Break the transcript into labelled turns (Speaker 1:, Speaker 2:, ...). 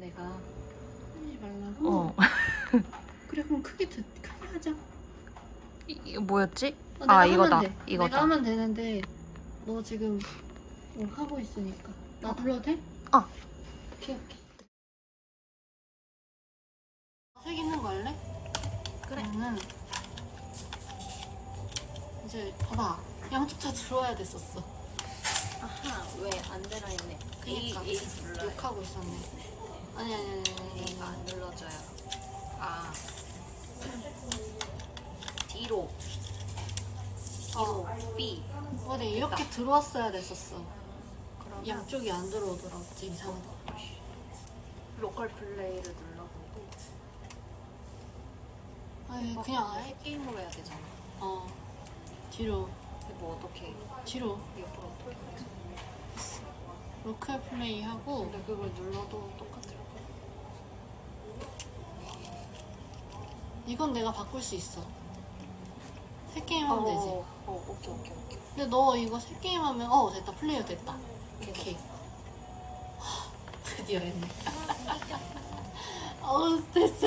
Speaker 1: 내가 하지 말라고.
Speaker 2: 어.
Speaker 1: 그래 그럼 크게 듣 크게 하자.
Speaker 2: 이- 이거 뭐였지?
Speaker 1: 어,
Speaker 2: 아, 이거다.
Speaker 1: 돼.
Speaker 2: 이거다.
Speaker 1: 내가 하면 되는데 너 지금 뭐 하고 있으니까 나 불러도 돼?
Speaker 2: 어.
Speaker 1: 오케이 오케이. 색 있는 거 할래?
Speaker 2: 그래.
Speaker 1: 그러면은 이제 봐봐 양쪽 다 들어와야 됐었어.
Speaker 2: 아하, 왜 안 되나 했네.
Speaker 1: 그니까. 욕하고 있었네. 아니 아니 아니 아니.
Speaker 2: A가 안 눌러져요. 아. D로. D로.
Speaker 1: 어.
Speaker 2: B.
Speaker 1: 어, 네 이렇게 들어왔어야 됐었어.
Speaker 2: 그러면
Speaker 1: 양쪽이 안 들어오더라고. 이상하다.
Speaker 2: 로컬 플레이를 눌러보고.
Speaker 1: 아니
Speaker 2: 어,
Speaker 1: 그냥 아예
Speaker 2: 새 게임으로 해야 되잖아.
Speaker 1: 어 뒤로
Speaker 2: 근데 뭐 어떻게
Speaker 1: 뒤로
Speaker 2: 옆으로 어떻게.
Speaker 1: 로컬 플레이 하고
Speaker 2: 근데 그걸 눌러도 똑같을 거야.
Speaker 1: 이건 내가 바꿀 수 있어. 새 게임 하면 되지.
Speaker 2: 어, 오케이, 오케이, 오케이.
Speaker 1: 근데 너 이거 새 게임 하면 어 됐다 플레이어 됐다. 오케이. 하, 드디어 했네. 어우 됐어.